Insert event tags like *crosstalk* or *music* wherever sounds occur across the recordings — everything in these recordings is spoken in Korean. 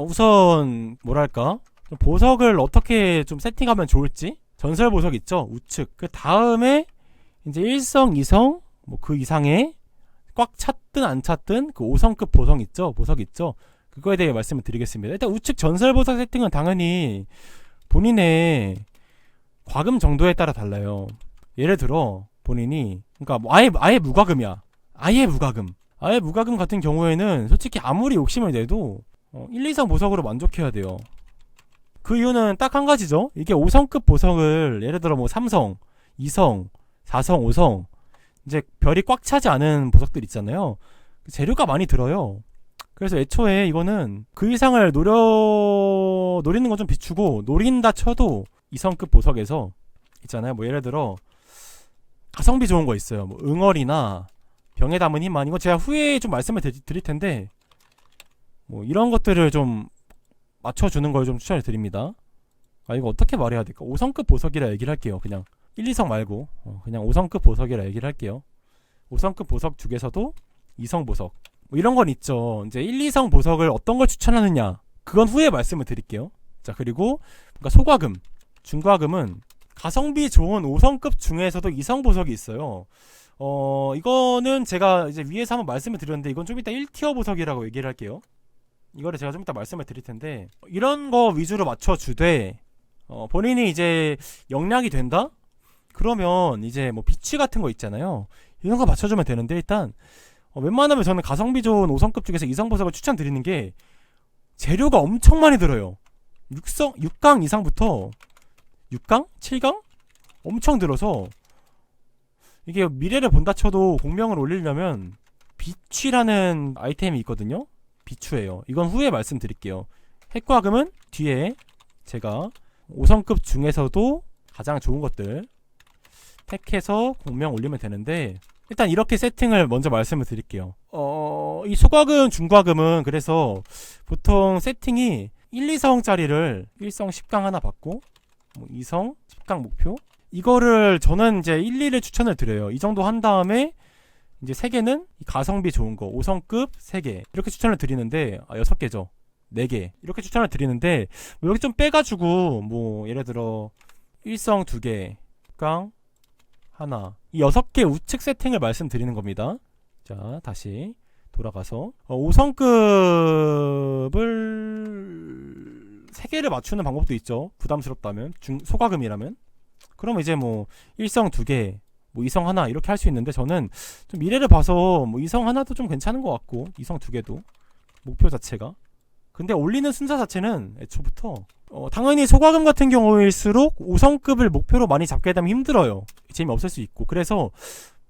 어, 우선 뭐랄까? 좀 보석을 어떻게 좀 세팅하면 좋을지? 전설 보석 있죠? 우측. 그 다음에 이제 1성 2성 뭐 그 이상의 꽉 찼든 안 찼든 그 5성급 보석 있죠? 보석 있죠? 그거에 대해 말씀을 드리겠습니다. 일단 우측 전설 보석 세팅은 당연히 본인의 과금 정도에 따라 달라요. 예를 들어 본인이 그러니까 뭐 아예 아예 무과금이야. 아예 무과금. 아예 무과금 같은 경우에는 솔직히 아무리 욕심을 내도 어, 1, 2성 보석으로 만족해야 돼요. 그 이유는 딱 한 가지죠. 이게 5성급 보석을 예를 들어 뭐 3성, 2성, 4성, 5성 이제 별이 꽉 차지 않은 보석들 있잖아요. 재료가 많이 들어요. 그래서 애초에 이거는 그 이상을 노려 노리는 건 좀 비추고 노린다 쳐도 2성급 보석에서 있잖아요. 뭐 예를 들어 가성비 좋은 거 있어요. 뭐 응얼이나 병에 담은 힘만 이거 제가 후에 좀 말씀을 드- 드릴 텐데 뭐 이런 것들을 좀 맞춰주는 걸 좀 추천을 드립니다. 아 이거 어떻게 말해야 될까? 5성급 보석이라 얘기를 할게요. 그냥 1, 2성 말고 어, 그냥 5성급 보석이라 얘기를 할게요. 5성급 보석 중에서도 2성 보석 뭐 이런 건 있죠. 이제 1, 2성 보석을 어떤 걸 추천하느냐 그건 후에 말씀을 드릴게요. 자 그리고 그러니까 소과금, 중과금은 가성비 좋은 5성급 중에서도 2성 보석이 있어요. 어 이거는 제가 이제 위에서 한번 말씀을 드렸는데 이건 좀 이따 1티어 보석이라고 얘기를 할게요. 이거를 제가 좀 이따 말씀을 드릴 텐데 이런 거 위주로 맞춰 주되 어, 본인이 이제 영량이 된다? 그러면 이제 뭐 비치 같은 거 있잖아요. 이런 거 맞춰주면 되는데 일단 어, 웬만하면 저는 가성비 좋은 5성급 중에서 2성 보석을 추천드리는 게 재료가 엄청 많이 들어요. 6성 6강 이상부터 6강? 7강? 엄청 들어서 이게 미래를 본다 쳐도 공명을 올리려면 비취라는 아이템이 있거든요. 비추예요. 이건 후에 말씀드릴게요. 핵과 금은 뒤에 제가 5성급 중에서도 가장 좋은 것들 택해서 공명 올리면 되는데 일단 이렇게 세팅을 먼저 말씀을 드릴게요. 어, 이 소과금, 중과금은 그래서 보통 세팅이 1, 2성짜리를 1성 10강 하나 받고 뭐 2성 10강 목표 이거를 저는 이제 1, 2를 추천을 드려요. 이 정도 한 다음에 이제 3개는 가성비 좋은 거 5성급 3개 이렇게 추천을 드리는데 아 6개죠. 4개 이렇게 추천을 드리는데 뭐 여기 좀 빼가지고 뭐 예를 들어 1성 2개 강 하나 이 6개 우측 세팅을 말씀드리는 겁니다. 자 다시 돌아가서 어, 5성급을 3개를 맞추는 방법도 있죠. 부담스럽다면 중 소가금이라면 그러면 이제 뭐 1성 2개 뭐 2성 하나 이렇게 할 수 있는데 저는 좀 미래를 봐서 뭐 2성 하나도 좀 괜찮은 것 같고 2성 2개도 목표 자체가. 근데 올리는 순서 자체는 애초부터 어, 당연히 소과금 같은 경우일수록 5성급을 목표로 많이 잡게 되면 힘들어요. 재미없을 수 있고. 그래서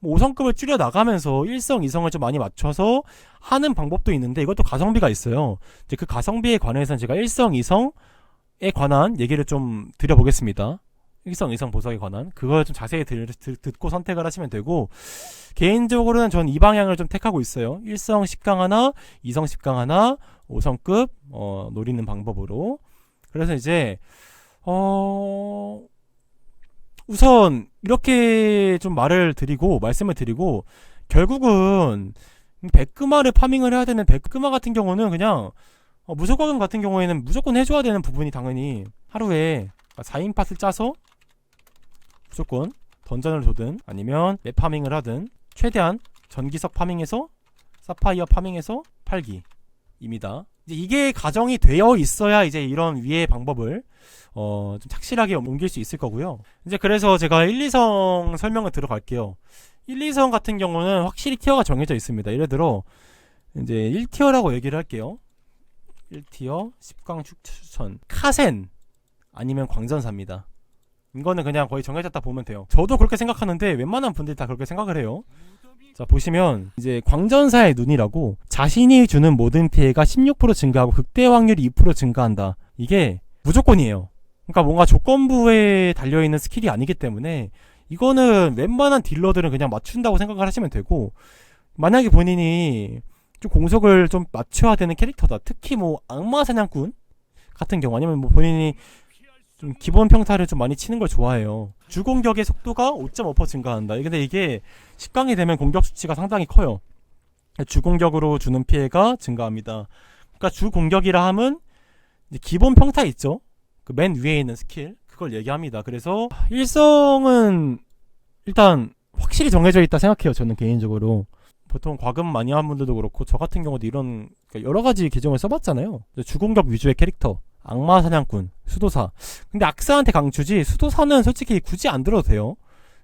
뭐 5성급을 줄여 나가면서 1성, 2성을 좀 많이 맞춰서 하는 방법도 있는데 이것도 가성비가 있어요. 이제 그 가성비에 관해서는 제가 1성, 2성에 관한 얘기를 좀 드려보겠습니다 1성, 2성 보석에 관한 그걸 좀 자세히 들, 들- 듣 고 선택을 하시면 되고 개인적으로는 전 이 방향을 좀 택하고 있어요. 1성 10강 하나 2성 10강 하나 5성급 어, 노리는 방법으로. 그래서 이제 어 우선 이렇게 좀 말을 드리고 말씀을 드리고 결국은 백금화를 파밍을 해야 되는 백금화 같은 경우는 그냥 어, 무속과금 같은 경우에는 무조건 해줘야 되는 부분이 당연히 하루에 4인 팟을 짜서 무조건 던전을 쏘든 아니면 맵 파밍을 하든 최대한 전기석 파밍해서 사파이어 파밍해서 팔기 입니다. 이제 이게 가정이 되어 있어야 이제 이런 위의 방법을 어, 좀 착실하게 옮길 수 있을 거고요. 이제 그래서 제가 1, 2성 설명을 들어갈게요. 1, 2성 같은 경우는 확실히 티어가 정해져 있습니다. 예를 들어 이제 1티어라고 얘기를 할게요. 1티어 10강 추천 카센 아니면 광전사입니다. 이거는 그냥 거의 정해졌다 보면 돼요. 저도 그렇게 생각하는데 웬만한 분들이 다 그렇게 생각을 해요. 자 보시면 이제 광전사의 눈이라고 자신이 주는 모든 피해가 16% 증가하고 극대 확률이 2% 증가한다. 이게 무조건이에요. 그러니까 뭔가 조건부에 달려 있는 스킬이 아니기 때문에 이거는 웬만한 딜러들은 그냥 맞춘다고 생각을 하시면 되고 만약에 본인이 좀 공속을 좀 맞춰야 되는 캐릭터다. 특히 뭐 악마 사냥꾼 같은 경우 아니면 뭐 본인이 좀 기본 평타를 좀 많이 치는 걸 좋아해요. 주공격의 속도가 5.5% 증가한다. 근데 이게 10강이 되면 공격 수치가 상당히 커요. 주공격으로 주는 피해가 증가합니다. 그러니까 주공격이라 함은 이제 기본 평타 있죠. 그 맨 위에 있는 스킬 그걸 얘기합니다. 그래서 일성은 일단 확실히 정해져 있다 생각해요. 저는 개인적으로 보통 과금 많이 한 분들도 그렇고 저 같은 경우도 이런 그러니까 여러 가지 계정을 써봤잖아요. 주공격 위주의 캐릭터, 악마 사냥꾼, 수도사. 근데 악사한테 강추지 수도사는 솔직히 굳이 안 들어도 돼요.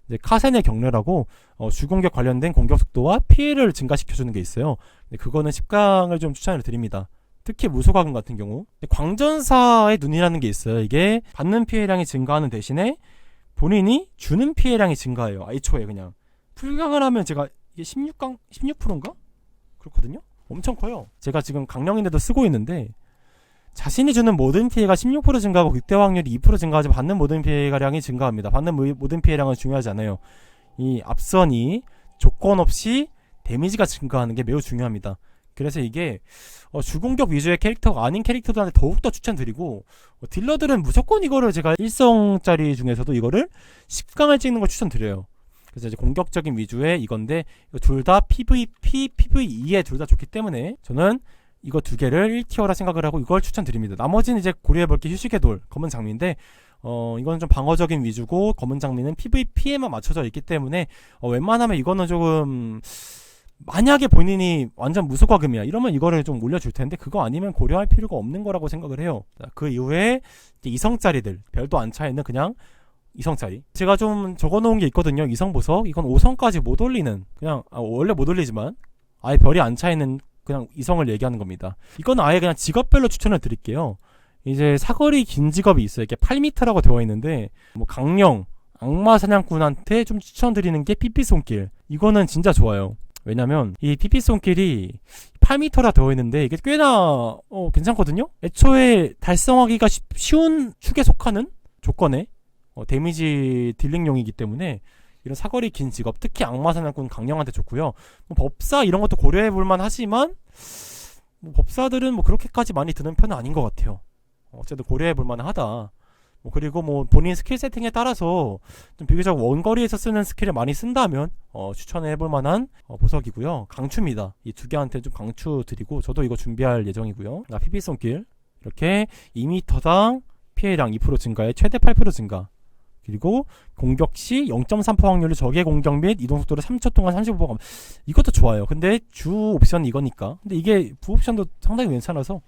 이제 카센의 경례라고 어, 주공격 관련된 공격 속도와 피해를 증가시켜주는 게 있어요. 근데 그거는 10강을 좀 추천을 드립니다. 특히 무소가금 같은 경우 광전사의 눈이라는 게 있어요. 이게 받는 피해량이 증가하는 대신에 본인이 주는 피해량이 증가해요. 애초에 그냥 풀강을 하면 제가 이게 16강 16%인가 그렇거든요. 엄청 커요. 제가 지금 강령인데도 쓰고 있는데 자신이 주는 모든 피해가 16% 증가하고 극대 확률이 2% 증가하지 받는 모든 피해가량이 증가합니다. 받는 모- 모든 피해량은 중요하지 않아요. 이 앞선이 조건 없이 데미지가 증가하는 게 매우 중요합니다. 그래서 이게 어, 주공격 위주의 캐릭터가 아닌 캐릭터들한테 더욱더 추천드리고 어, 딜러들은 무조건 이거를 제가 일성짜리 중에서도 이거를 10강을 찍는 걸 추천드려요. 그래서 이제 공격적인 위주의 이건데 둘 다 PVP, PVE에 둘 다 좋기 때문에 저는 이거 두 개를 1티어라 생각을 하고 이걸 추천드립니다. 나머지는 이제 고려해볼 게 휴식의 돌, 검은 장미인데 어 이거는 좀 방어적인 위주고 검은 장미는 PVP에만 맞춰져 있기 때문에 어, 웬만하면 이거는 조금 만약에 본인이 완전 무소과금이야 이러면 이거를 좀 올려줄 텐데 그거 아니면 고려할 필요가 없는 거라고 생각을 해요. 자, 그 이후에 이성짜리들 별도 안 차 있는 그냥 이성짜리 제가 좀 적어놓은 게 있거든요. 이성 보석 이건 5성까지 못 올리는 그냥 아, 원래 못 올리지만 아예 별이 안 차 있는 그냥 이성을 얘기하는 겁니다. 이건 아예 그냥 직업별로 추천을 드릴게요. 이제 사거리 긴 직업이 있어요. 이게 8m라고 되어 있는데 뭐 강령 악마 사냥꾼한테 좀 추천드리는 게 피피 손길 이거는 진짜 좋아요. 왜냐면 이 PP 손길이 8m라 되어 있는데 이게 꽤나 어, 괜찮거든요. 애초에 달성하기가 쉽- 쉬운 축에 속하는 조건에 어, 데미지 딜링용이기 때문에 이런 사거리 긴 직업, 특히 악마 사냥꾼 강령한테 좋고요. 뭐 법사 이런 것도 고려해 볼만 하지만 뭐 법사들은 뭐 그렇게까지 많이 드는 편은 아닌 것 같아요. 어쨌든 고려해 볼만 하다. 뭐 그리고 뭐 본인 스킬 세팅에 따라서 좀 비교적 원거리에서 쓰는 스킬을 많이 쓴다면 어, 추천해 볼 만한 어, 보석이고요. 강추입니다. 이 두 개한테 좀 강추 드리고 저도 이거 준비할 예정이고요. 나 PP 손길 이렇게 2m당 피해량 2% 증가에 최대 8% 증가. 그리고 공격 시 0.3% 확률로 적의 공격 및 이동 속도를 3초 동안 35% 감. 이것도 좋아요. 근데 주 옵션 이거니까. 근데 이게 부 옵션도 상당히 괜찮아서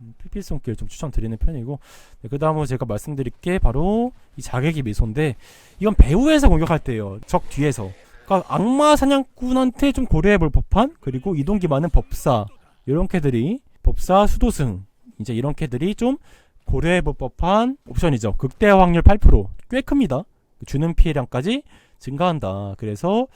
음, PP 손길 좀 추천드리는 편이고 네, 그 다음으로 제가 말씀드릴 게 바로 이 자객이 미소인데 이건 배후에서 공격할 때예요. 적 뒤에서. 그러니까 악마 사냥꾼한테 좀 고려해 볼 법한 그리고 이동기 많은 법사 이런 캐들이 법사 수도승 이제 이런 캐들이 좀 고려해 볼 법한 옵션이죠. 극대 확률 8% 꽤 큽니다. 주는 피해량까지 증가한다. 그래서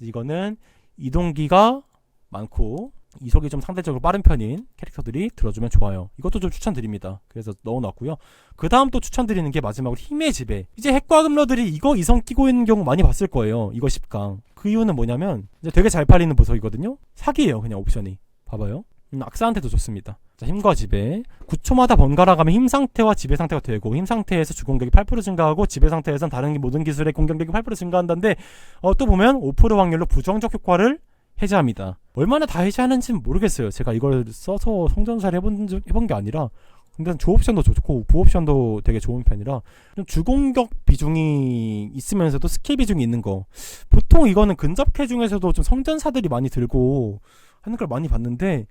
이거는 이동기가 많고 이속이 좀 상대적으로 빠른 편인 캐릭터들이 들어주면 좋아요. 이것도 좀 추천드립니다. 그래서 넣어놨고요. 그 다음 또 추천드리는 게 마지막으로 힘의 지배. 이제 핵과 금러들이 이거 이성 끼고 있는 경우 많이 봤을 거예요. 이거 10강. 그 이유는 뭐냐면 이제 되게 잘 팔리는 보석이거든요. 사기예요. 그냥 옵션이. 봐봐요. 음, 악사한테도 좋습니다. 자, 힘과 지배. 9초마다 번갈아 가면 힘 상태와 지배 상태가 되고 힘 상태에서 주 공격이 8% 증가하고 지배 상태에선 다른 모든 기술의 공격력이 8% 증가한다는데 어, 또 보면 5% 확률로 부정적 효과를 해제합니다. 얼마나 다 해제하는지는 모르겠어요. 제가 이걸 써서 성전사를 해본, 적- 해본 게 아니라 근데 조 옵션도 좋고 부 옵션도 되게 좋은 편이라 좀 주공격 비중이 있으면서도 스킬 비중이 있는 거 보통 이거는 근접캐 중에서도 좀 성전사들이 많이 들고 하는 걸 많이 봤는데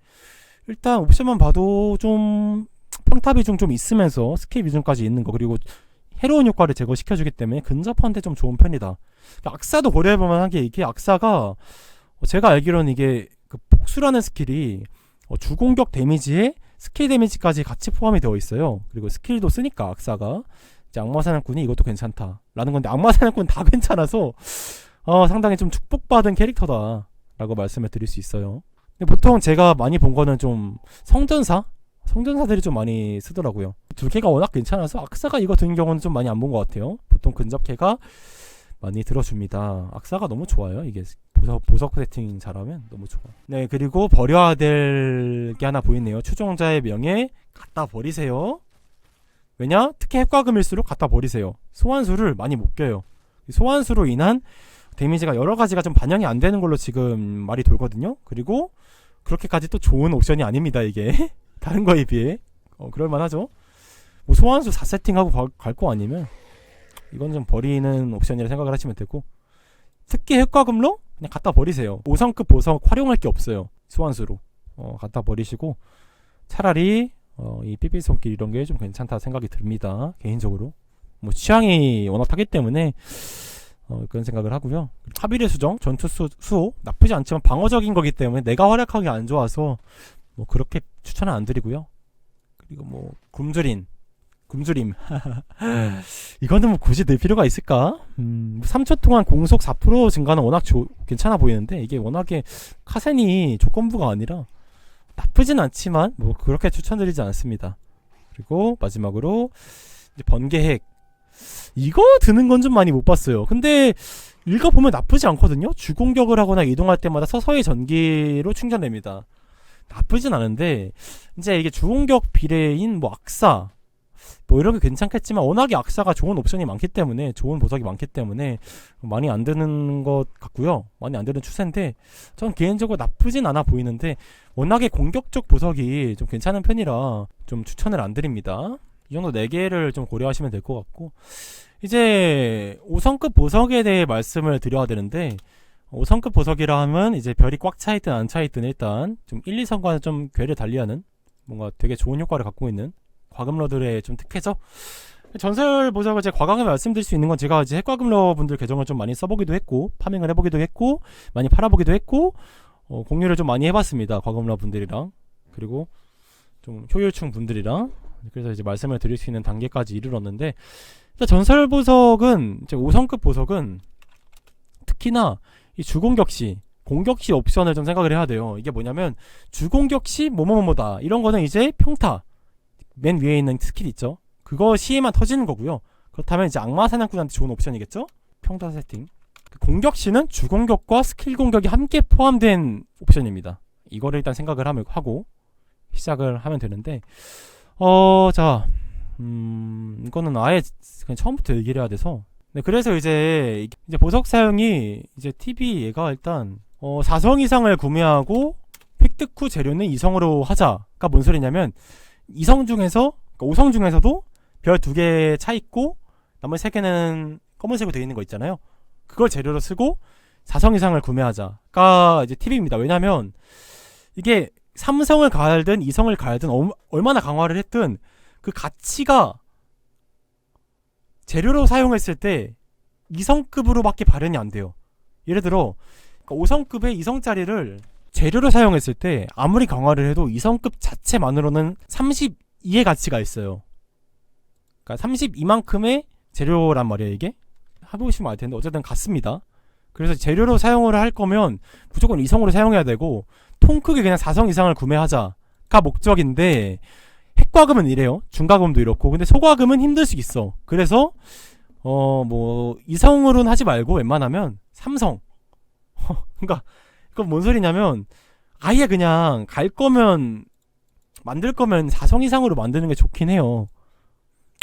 일단 옵션만 봐도 좀 평타 비중 좀 있으면서 스킬 비중까지 있는 거 그리고 해로운 효과를 제거시켜주기 때문에 근접한테 좀 좋은 편이다. 그러니까 악사도 고려해볼 만한 게 이게 악사가 어, 제가 알기로는 이게 그 복수라는 스킬이 어, 주공격 데미지에 스킬 데미지까지 같이 포함이 되어 있어요. 그리고 스킬도 쓰니까 악사가 이제 악마 사냥꾼이 이것도 괜찮다라는 건데 악마 사냥꾼 다 *laughs* 괜찮아서 어, 상당히 좀 축복받은 캐릭터다라고 말씀을 드릴 수 있어요. 근데 보통 제가 많이 본 거는 좀 성전사 성전사들이 좀 많이 쓰더라고요. 두 개가 워낙 괜찮아서 악사가 이거 드는 경우는 좀 많이 안 본 것 같아요. 보통 근접캐가 많이 들어줍니다. 악사가 너무 좋아요. 이게 보석, 보석 세팅 잘하면 너무 좋아. 네, 그리고 버려야 될 게 하나 보이네요. 추종자의 명예 갖다 버리세요. 왜냐? 특히 핵과금일수록 갖다 버리세요. 소환수를 많이 못 껴요. 이 소환수로 인한 데미지가 여러 가지가 좀 반영이 안 되는 걸로 지금 말이 돌거든요. 그리고 그렇게까지 또 좋은 옵션이 아닙니다, 이게. *laughs* 다른 거에 비해. 어, 그럴만하죠. 뭐 소환수 4세팅하고 갈 거 아니면 이건 좀 버리는 옵션이라 생각을 하시면 되고 특기 효과금로 그냥 갖다 버리세요. 5성급 보석 활용할 게 없어요. 소환수로 어, 갖다 버리시고 차라리 어, 이 삐삐 손길 이런 게 좀 괜찮다 생각이 듭니다. 개인적으로 뭐 취향이 워낙 타기 때문에 어, 그런 생각을 하고요. 하비의 수정 전투 수, 수호 나쁘지 않지만 방어적인 거기 때문에 내가 활약하기 안 좋아서 뭐 그렇게 추천은 안 드리고요. 그리고 뭐 굶주린 굶주림 *laughs* 이거는 뭐 굳이 낼 필요가 있을까? 음, 3초 동안 공속 4% 증가는 워낙 조, 괜찮아 보이는데 이게 워낙에 카센이 조건부가 아니라 나쁘진 않지만 뭐 그렇게 추천드리지 않습니다. 그리고 마지막으로 번개핵 이거 드는 건 좀 많이 못 봤어요. 근데 읽어보면 나쁘지 않거든요. 주공격을 하거나 이동할 때마다 서서히 전기로 충전됩니다. 나쁘진 않은데 이제 이게 주공격 비례인 뭐 악사 뭐 이런 게 괜찮겠지만 워낙에 악사가 좋은 옵션이 많기 때문에 좋은 보석이 많기 때문에 많이 안 드는 것 같고요. 많이 안 드는 추세인데 전 개인적으로 나쁘진 않아 보이는데 워낙에 공격적 보석이 좀 괜찮은 편이라 좀 추천을 안 드립니다. 이 정도 4개를 좀 고려하시면 될 것 같고 이제 5성급 보석에 대해 말씀을 드려야 되는데 5성급 보석이라 하면 이제 별이 꽉 차있든 안 차있든 일단 좀 1, 2성과는 좀 괴를 달리하는 뭔가 되게 좋은 효과를 갖고 있는 과금러들의 좀 특혜죠. 전설 보석을 제 과감하게 말씀드릴 수 있는 건 제가 이제 핵과금러 분들 계정을 좀 많이 써보기도 했고 파밍을 해보기도 했고 많이 팔아보기도 했고 어, 공유를 좀 많이 해봤습니다. 과금러 분들이랑 그리고 좀 효율충 분들이랑 그래서 이제 말씀을 드릴 수 있는 단계까지 이르렀는데 전설 보석은 이제 5성급 보석은 특히나 이 주공격시 공격시 옵션을 좀 생각을 해야 돼요. 이게 뭐냐면 주공격시 뭐뭐뭐다 이런 거는 이제 평타 맨 위에 있는 스킬 있죠. 그거 시에만 터지는 거고요. 그렇다면 이제 악마 사냥꾼한테 좋은 옵션이겠죠? 평타 세팅. 그 공격 시는 주공격과 스킬 공격이 함께 포함된 옵션입니다. 이거를 일단 생각을 하고 시작을 하면 되는데, 어, 자, 음, 이거는 아예 그냥 처음부터 얘기를 해야 돼서. 네, 그래서 이제, 이제 보석 사용이 이제 TV 얘가 일단, 어, 4성 이상을 구매하고 획득 후 재료는 2성으로 하자가 뭔 소리냐면, 2성 중에서, 그러니까 5성 중에서도 별 두 개 차 있고, 나머지 세 개는 검은색으로 되어 있는 거 있잖아요. 그걸 재료로 쓰고, 4성 이상을 구매하자가 이제 팁입니다. 왜냐면, 이게 3성을 갈든 2성을 갈든 얼마나 강화를 했든 그 가치가 재료로 사용했을 때 2성급으로밖에 발현이 안 돼요. 예를 들어 5성급의 그러니까 2성짜리를 재료로 사용했을 때 아무리 강화를 해도 2성급 자체만으로는 32의 가치가 있어요. 그러니까 32만큼의 재료란 말이에요, 이게. 해보시면 알 텐데 어쨌든 같습니다. 그래서 재료로 사용을 할 거면 무조건 2성으로 사용해야 되고 통 크게 그냥 4성 이상을 구매하자가 목적인데 핵과금은 이래요. 중과금도 이렇고 근데 소과금은 힘들 수 있어. 그래서 어뭐 2성으로는 하지 말고 웬만하면 3성. *laughs* 그러니까 그건 뭔 소리냐면 아예 그냥 갈 거면 만들 거면 4성 이상으로 만드는 게 좋긴 해요.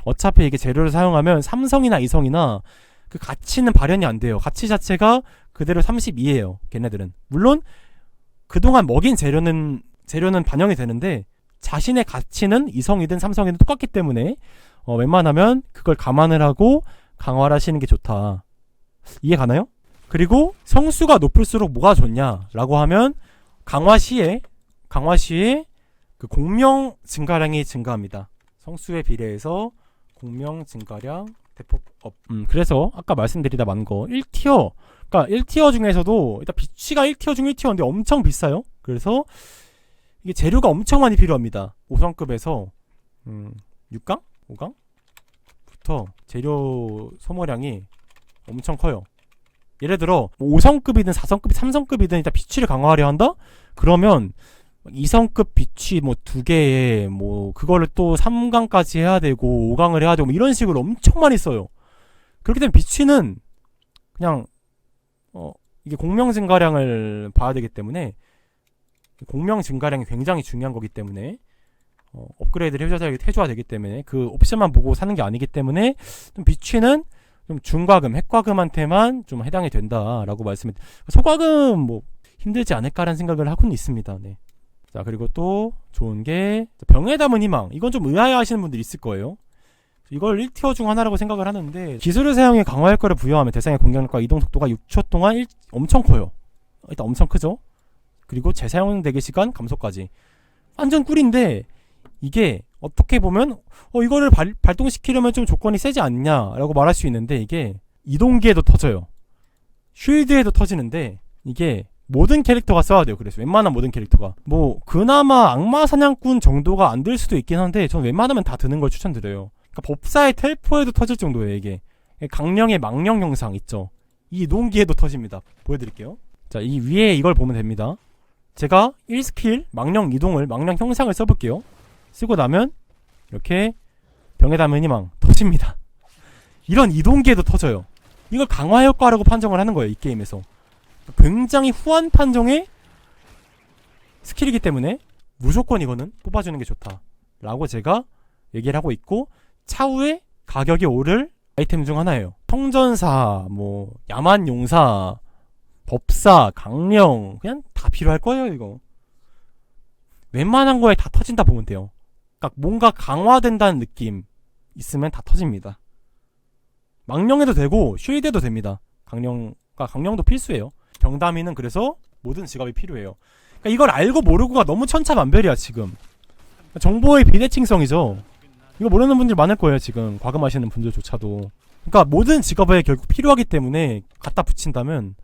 어차피 이게 재료를 사용하면 3성이나 2성이나 그 가치는 발현이 안 돼요. 가치 자체가 그대로 32예요. 걔네들은. 물론 그동안 먹인 재료는 재료는 반영이 되는데 자신의 가치는 2성이든 3성이든 똑같기 때문에 어, 웬만하면 그걸 감안을 하고 강화를 하시는 게 좋다. 이해 가나요? 그리고 성수가 높을수록 뭐가 좋냐라고 하면 강화 시에 강화 시에 그 공명 증가량이 증가합니다. 성수에 비례해서 공명 증가량 대폭 업. 음, 그래서 아까 말씀드리다 만 거 1티어 그러니까 1티어 중에서도 일단 비치가 1티어 중 1티어인데 엄청 비싸요. 그래서 이게 재료가 엄청 많이 필요합니다. 5성급에서 음, 6강? 5강부터 재료 소모량이 엄청 커요. 예를 들어 5성급이든 4성급, 3성급이든 일단 비치를 강화하려 한다? 그러면 2성급 비치 뭐 두 개에 뭐 그거를 또 3강까지 해야 되고 5강을 해야 되고 뭐 이런 식으로 엄청 많이 써요. 그렇게 되면 비치는 그냥 어 이게 공명 증가량을 봐야 되기 때문에 공명 증가량이 굉장히 중요한 거기 때문에 어, 업그레이드를 해줘야, 해줘야 되기 때문에 그 옵션만 보고 사는 게 아니기 때문에 좀 비치는 좀 중과금, 핵과금한테만 좀 해당이 된다라고 말씀을 소과금 뭐 힘들지 않을까라는 생각을 하고는 있습니다. 네. 자, 그리고 또 좋은 게 병에 담은 희망. 이건 좀 의아해 하시는 분들 있을 거예요. 이걸 1티어 중 하나라고 생각을 하는데 기술을 사용해 강화 효과를 부여하면 대상의 공격력과 이동 속도가 6초 동안 일- 엄청 커요. 일단 엄청 크죠. 그리고 재사용 대기 시간 감소까지. 완전 꿀인데 이게 어떻게 보면 어 이거를 발, 발동시키려면 좀 조건이 세지 않냐라고 말할 수 있는데 이게 이동기에도 터져요. 쉴드에도 터지는데 이게 모든 캐릭터가 써야 돼요. 그래서 웬만한 모든 캐릭터가 뭐 그나마 악마 사냥꾼 정도가 안될 수도 있긴 한데 전 웬만하면 다 드는 걸 추천드려요. 그러니까 법사의 텔포에도 터질 정도예요. 이게 강령의 망령 영상 있죠. 이 이동기에도 터집니다. 보여드릴게요. 자, 이 위에 이걸 보면 됩니다. 제가 1스킬 망령 이동을 망령 형상을 써볼게요. 쓰고 나면 이렇게 병에 담은 희망 터집니다. 이런 이동기에도 터져요. 이걸 강화 효과라고 판정을 하는 거예요. 이 게임에서. 굉장히 후한 판정의 스킬이기 때문에 무조건 이거는 뽑아주는 게 좋다. 라고 제가 얘기를 하고 있고 차후에 가격이 오를 아이템 중 하나예요. 성전사, 뭐 야만 용사, 법사, 강령 그냥 다 필요할 거예요 이거. 웬만한 거에 다 터진다 보면 돼요. 그러니까 뭔가 강화된다는 느낌 있으면 다 터집니다. 망령해도 되고 쉴드도 됩니다. 강령, 그러니까 강령도 필수예요. 경담이는 그래서 모든 직업이 필요해요. 그러니까 이걸 알고 모르고가 너무 천차만별이야 지금. 정보의 비대칭성이죠. 이거 모르는 분들 많을 거예요 지금 과금하시는 분들조차도. 그러니까 모든 직업에 결국 필요하기 때문에 갖다 붙인다면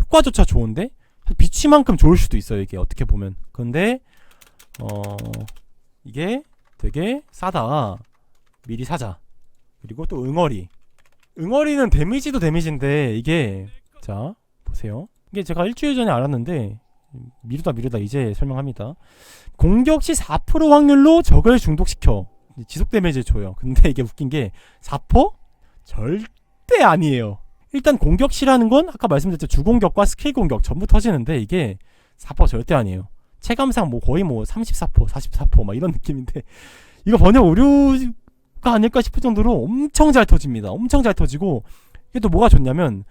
효과조차 좋은데 비치만큼 좋을 수도 있어요 이게 어떻게 보면. 근데 어 이게 되게 싸다. 미리 사자. 그리고 또 응어리. 응어리는 데미지도 데미지인데 이게 자 보세요. 이게 제가 일주일 전에 알았는데 미루다 미루다 이제 설명합니다. 공격 시 4% 확률로 적을 중독시켜 지속 데미지를 줘요. 근데 이게 웃긴 게 4%? 절대 아니에요. 일단 공격 시라는 건 아까 말씀드렸죠 주공격과 스킬 공격 전부 터지는데 이게 4% 절대 아니에요. 체감상 뭐 거의 뭐 34%, 44%막 이런 *laughs* 느낌인데 이거 번역 오류가 아닐까 싶을 정도로 엄청 잘 터집니다. 엄청 잘 터지고 이게 또 뭐가 좋냐면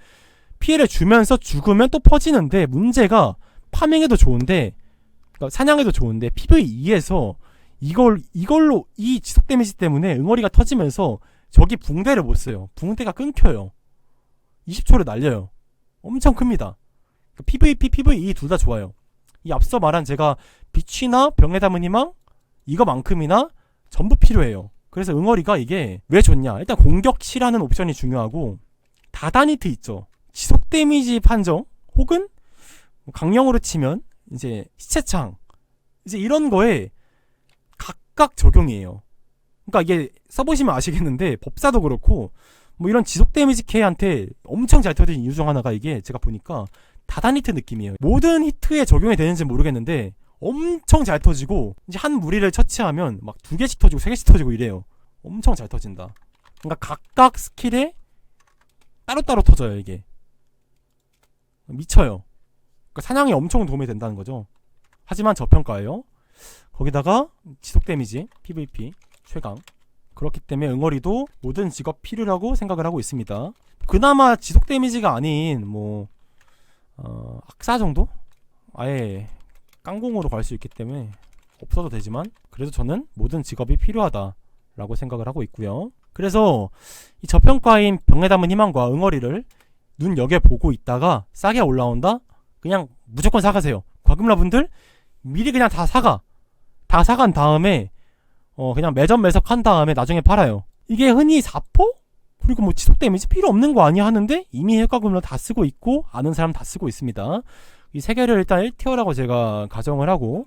피해를 주면서 죽으면 또 퍼지는데 문제가 파밍해도 좋은데 그러니까 사냥해도 좋은데 PVE에서 이걸 이걸로 이 지속 데미지 때문에 응어리가 터지면서 적이 붕대를 못 써요. 붕대가 끊겨요. 20초를 날려요. 엄청 큽니다. 그러니까 PVP, PVE 둘 다 좋아요. 이 앞서 말한 제가 빛이나 병에 담은 희망 이거만큼이나 전부 필요해요. 그래서 응어리가 이게 왜 좋냐? 일단 공격시라는 옵션이 중요하고 다다니트 있죠. 지속 데미지 판정 혹은 뭐 강령으로 치면 이제 시체창 이제 이런 거에 각각 적용이에요. 그러니까 이게 써보시면 아시겠는데 법사도 그렇고 뭐 이런 지속 데미지 K한테 엄청 잘 터진 이유 중 하나가 이게 제가 보니까 다다니트 느낌이에요. 모든 히트에 적용이 되는지 모르겠는데 엄청 잘 터지고 이제 한 무리를 처치하면 막 두 개씩 터지고 세 개씩 터지고 이래요. 엄청 잘 터진다. 그러니까 각각 스킬에 따로따로 터져요 이게. 미쳐요. 그러니까 사냥에 엄청 도움이 된다는 거죠. 하지만 저평가예요. 거기다가 지속 데미지, PVP, 최강. 그렇기 때문에 응어리도 모든 직업 필요라고 생각을 하고 있습니다. 그나마 지속 데미지가 아닌 뭐 어, 악사 정도? 아예 깡공으로 갈 수 있기 때문에 없어도 되지만 그래도 저는 모든 직업이 필요하다라고 생각을 하고 있고요. 그래서 이 저평가인 병에 담은 희망과 응어리를 눈여겨 보고 있다가 싸게 올라온다? 그냥 무조건 사가세요. 과금라 분들 미리 그냥 다 사가. 다 사간 다음에 어 그냥 매점 매석한 다음에 나중에 팔아요. 이게 흔히 4포? 그리고 뭐 지속 데미지 필요 없는 거 아니야 하는데 이미 효과금을 다 쓰고 있고 아는 사람 다 쓰고 있습니다. 이 세 개를 일단 1티어라고 제가 가정을 하고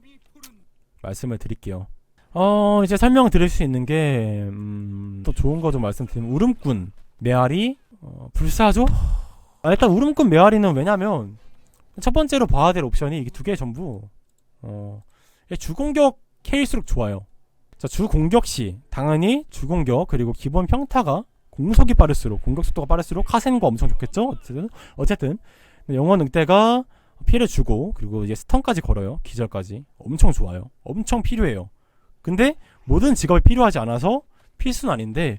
말씀을 드릴게요. 어 이제 설명 드릴 수 있는 게 음, 또 좋은 거 좀 말씀드리면 울음꾼 메아리 어, 불사조 아, 일단 울음꾼 메아리는 왜냐면 첫 번째로 봐야 될 옵션이 이게 두 개 전부 어 주공격 K일수록 좋아요. 자, 주 공격 시 당연히 주 공격 그리고 기본 평타가 공속이 빠를수록 공격 속도가 빠를수록 카센과 엄청 좋겠죠. 어쨌든 어쨌든 영원 늑대가 피해를 주고 그리고 이제 스턴까지 걸어요. 기절까지 엄청 좋아요. 엄청 필요해요. 근데 모든 직업이 필요하지 않아서 필수는 아닌데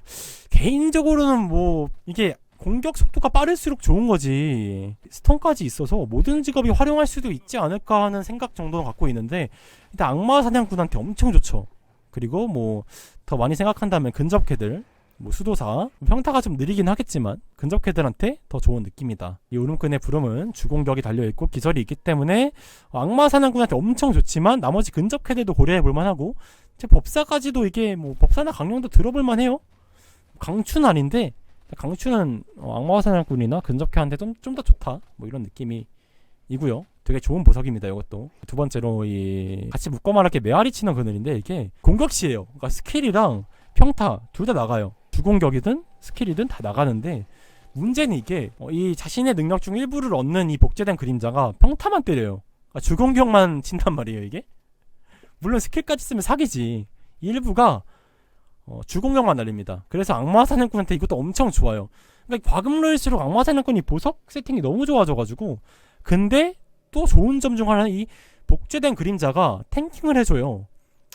개인적으로는 뭐 이게 공격 속도가 빠를수록 좋은 거지. 스턴까지 있어서 모든 직업이 활용할 수도 있지 않을까 하는 생각 정도는 갖고 있는데 일단 악마 사냥꾼한테 엄청 좋죠. 그리고 뭐 더 많이 생각한다면 근접캐들 뭐 수도사 평타가 좀 느리긴 하겠지만 근접캐들한테 더 좋은 느낌이다. 이 울음꾼의 부름은 주공격이 달려 있고 기절이 있기 때문에 악마 사냥꾼한테 엄청 좋지만 나머지 근접캐들도 고려해 볼 만 하고 제 법사까지도 이게 뭐 법사나 강령도 들어볼 만 해요. 강추는 아닌데 강추는 어, 악마 사냥꾼이나 근접캐한테 좀 좀 더 좋다. 뭐 이런 느낌이 이고요. 되게 좋은 보석입니다. 이것도 두 번째로 이 같이 묶어 말할 게 메아리 치는 그늘인데 이게 공격시예요. 그러니까 스킬이랑 평타 둘 다 나가요. 주공격이든 스킬이든 다 나가는데 문제는 이게 어, 이 자신의 능력 중 일부를 얻는 이 복제된 그림자가 평타만 때려요. 그러니까 주공격만 친단 말이에요. 이게 물론 스킬까지 쓰면 사기지. 일부가 어, 주공격만 날립니다. 그래서 악마 사냥꾼한테 이것도 엄청 좋아요. 그러니까 과금로일수록 악마 사냥꾼이 보석 세팅이 너무 좋아져가지고 근데 또 좋은 점 중 하나는 이 복제된 그림자가 탱킹을 해줘요.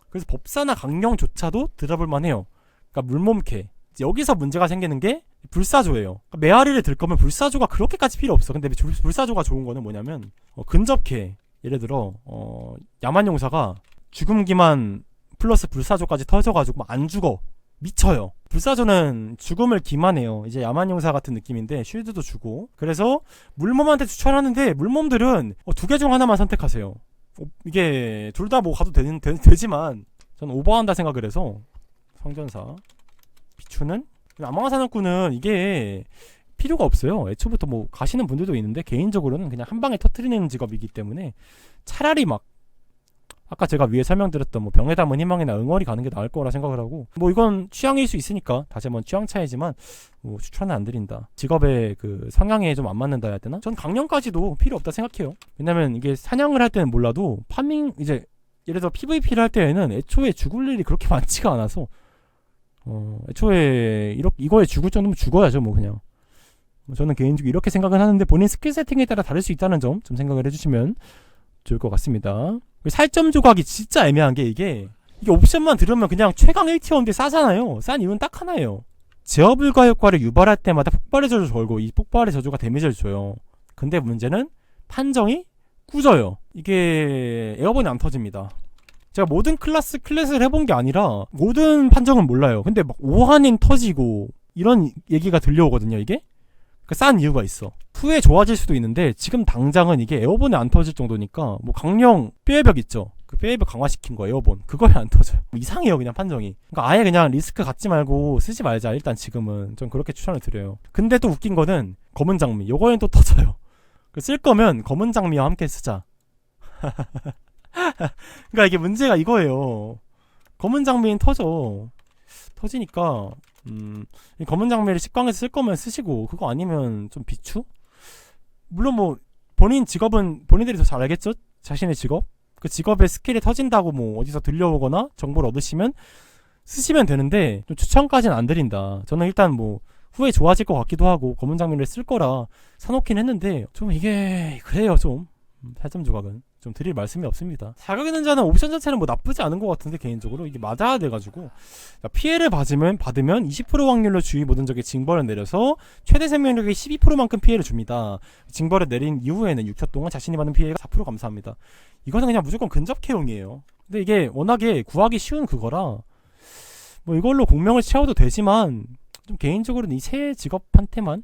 그래서 법사나 강령조차도 들어볼 만 해요. 그러니까 물몸캐. 여기서 문제가 생기는 게 불사조예요. 그러니까 메아리를 들 거면 불사조가 그렇게까지 필요 없어. 근데 불- 불사조가 좋은 거는 뭐냐면 어, 근접캐. 예를 들어 어, 야만용사가 죽음기만 플러스 불사조까지 터져가지고 막안 죽어. 미쳐요. 불사조는 죽음을 기만해요. 이제 야만용사 같은 느낌인데 쉴드도 주고. 그래서 물몸한테 추천하는데 물몸들은 어, 두개 중 하나만 선택하세요. 어, 이게 둘 다 뭐 가도 되는 되, 되지만 저는 오버한다 생각을 해서 성전사 비추는 아마가 사냥꾼은 이게 필요가 없어요. 애초부터 뭐 가시는 분들도 있는데 개인적으로는 그냥 한 방에 터트리는 직업이기 때문에 차라리 막 아까 제가 위에 설명드렸던 뭐 병에 담은 희망이나 응어리 가는 게 나을 거라 생각을 하고 뭐 이건 취향일 수 있으니까 다시 한번 취향 차이지만 뭐 추천은 안 드린다. 직업의 그 성향에 좀 안 맞는다 해야 되나? 전 강령까지도 필요 없다 생각해요. 왜냐면 이게 사냥을 할 때는 몰라도 파밍 이제 예를 들어 PVP를 할 때에는 애초에 죽을 일이 그렇게 *laughs* 많지가 않아서 어 애초에 이렇게 이거에 죽을 정도면 죽어야죠 뭐 그냥. 뭐 저는 개인적으로 이렇게 생각을 하는데 본인 스킬 세팅에 따라 다를 수 있다는 점 좀 생각을 해주시면 좋을 것 같습니다. 살점 조각이 진짜 애매한 게 이게 이게 옵션만 들으면 그냥 최강 1티어인데 싸잖아요. 싼 이유는 딱 하나예요. 제어 불가 효과를 유발할 때마다 폭발의 저주 걸고 이 폭발의 저주가 데미지를 줘요. 근데 문제는 판정이 꾸져요. 이게 에어본이 안 터집니다. 제가 모든 클래스 클래스를 해본 게 아니라 모든 판정은 몰라요. 근데 막 오한인 터지고 이런 얘기가 들려오거든요. 이게 그 싼 이유가 있어. 후에 좋아질 수도 있는데 지금 당장은 이게 에어본이 안 터질 정도니까 뭐 강령 뼈의 벽 있죠. 그 뼈의 벽 강화시킨 거 에어본 그거에 안 터져요. 뭐 *laughs* 이상해요 그냥 판정이. 그러니까 아예 그냥 리스크 갖지 말고 쓰지 말자 일단 지금은 좀 그렇게 추천을 드려요. 근데 또 웃긴 거는 검은 장미 요거엔 또 터져요. *laughs* 그쓸 거면 검은 장미와 함께 쓰자. *laughs* 그러니까 이게 문제가 이거예요. 검은 장미는 터져. 터지니까 음, 이 검은 장미를 식광에서 쓸 거면 쓰시고 그거 아니면 좀 비추? 물론 뭐 본인 직업은 본인들이 더 잘 알겠죠? 자신의 직업? 그 직업의 스킬이 터진다고 뭐 어디서 들려오거나 정보를 얻으시면 쓰시면 되는데 좀 추천까지는 안 드린다. 저는 일단 뭐 후에 좋아질 것 같기도 하고 검은 장미를 쓸 거라 사놓긴 했는데 좀 이게 그래요 좀 음, 살점 조각은 좀 드릴 말씀이 없습니다. 자격 있는 자는 옵션 자체는 뭐 나쁘지 않은 것 같은데 개인적으로 이게 맞아야 돼가지고 자, 피해를 받으면 받으면 20% 확률로 주위 모든 적에 징벌을 내려서 최대 생명력의 12%만큼 피해를 줍니다. 징벌을 내린 이후에는 6초 동안 자신이 받는 피해가 4% 감사합니다. 이거는 그냥 무조건 근접 캐용이에요. 근데 이게 워낙에 구하기 쉬운 그거라 뭐 이걸로 공명을 채워도 되지만 좀 개인적으로는 이 세 직업한테만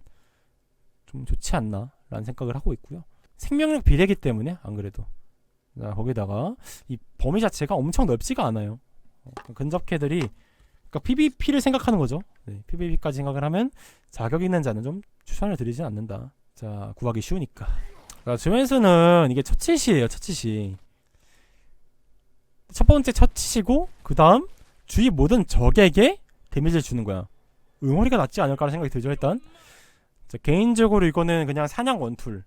좀 좋지 않나라는 생각을 하고 있고요. 생명력 비례기 때문에 안 그래도 자, 거기다가 이 범위 자체가 엄청 넓지가 않아요. 어, 근접캐들이 그러니까 PVP를 생각하는 거죠. 네, PVP까지 생각을 하면 자격 있는 자는 좀 추천을 드리진 않는다. 자, 구하기 쉬우니까. 자, 주면수는 이게 첫치시예요, 첫치시. 첫 번째 첫치시고 그 다음 주위 모든 적에게 데미지를 주는 거야. 응어리가 낫지 않을까라는 생각이 들죠, 일단. 자, 개인적으로 이거는 그냥 사냥 원툴.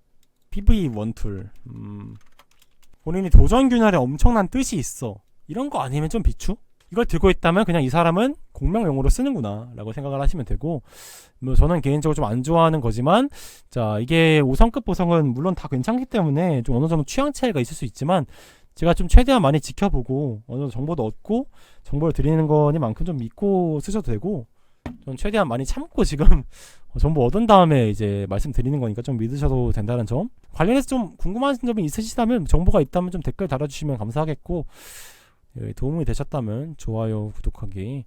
PV 원툴. 음, 본인이 도전 균열에 엄청난 뜻이 있어. 이런 거 아니면 좀 비추? 이걸 들고 있다면 그냥 이 사람은 공명용으로 쓰는구나 라고 생각을 하시면 되고 뭐 저는 개인적으로 좀 안 좋아하는 거지만 자 이게 5성급 보성은 물론 다 괜찮기 때문에 좀 어느 정도 취향 차이가 있을 수 있지만 제가 좀 최대한 많이 지켜보고 어느 정도 정보도 얻고 정보를 드리는 거니만큼 좀 믿고 쓰셔도 되고 전 최대한 많이 참고 지금 *laughs* 어, 정보 얻은 다음에 이제 말씀드리는 거니까 좀 믿으셔도 된다는 점. 관련해서 좀 궁금한 점이 있으시다면 정보가 있다면 좀 댓글 달아주시면 감사하겠고 예, 도움이 되셨다면 좋아요, 구독하기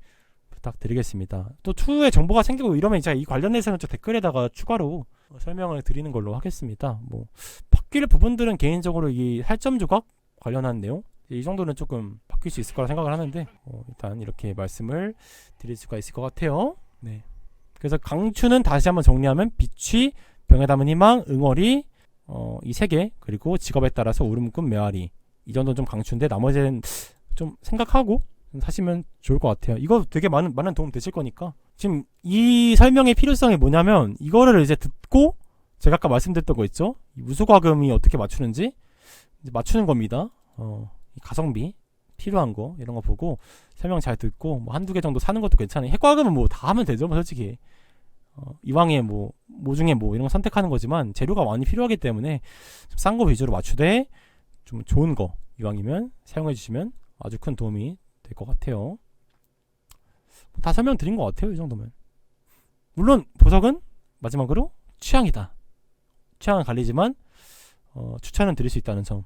부탁드리겠습니다. 또 2에 정보가 생기고 이러면 이제 이 관련해서는 저 댓글에다가 추가로 설명을 드리는 걸로 하겠습니다. 뭐 바뀔 부분들은 개인적으로 이 할점 조각 관련한 내용 이 정도는 조금 바뀔 수 있을 거라 생각을 하는데 어, 일단 이렇게 말씀을 드릴 수가 있을 것 같아요. 네. 그래서 강추는 다시 한번 정리하면 비취, 병에 담은 희망, 응어리 어, 이 세 개 그리고 직업에 따라서 울음꾼 메아리 이 정도 좀 강추인데 나머지는 좀 생각하고 사시면 좋을 것 같아요. 이거 되게 많은 많은 도움 되실 거니까 지금 이 설명의 필요성이 뭐냐면 이거를 이제 듣고 제가 아까 말씀드렸던 거 있죠? 이 우수과금이 어떻게 맞추는지 맞추는 겁니다. 어, 이 가성비 필요한 거 이런 거 보고 설명 잘 듣고 뭐 한두 개 정도 사는 것도 괜찮아요. 핵과금은 뭐 다 하면 되죠, 뭐 솔직히. 어, 이왕에 뭐, 뭐 중에 뭐 이런 거 선택하는 거지만 재료가 많이 필요하기 때문에 싼거 위주로 맞추되 좀 좋은 거 이왕이면 사용해 주시면 아주 큰 도움이 될 것 같아요. 다 설명드린 것 같아요, 이 정도면. 물론 보석은 마지막으로 취향이다. 취향은 갈리지만 어, 추천은 드릴 수 있다는 점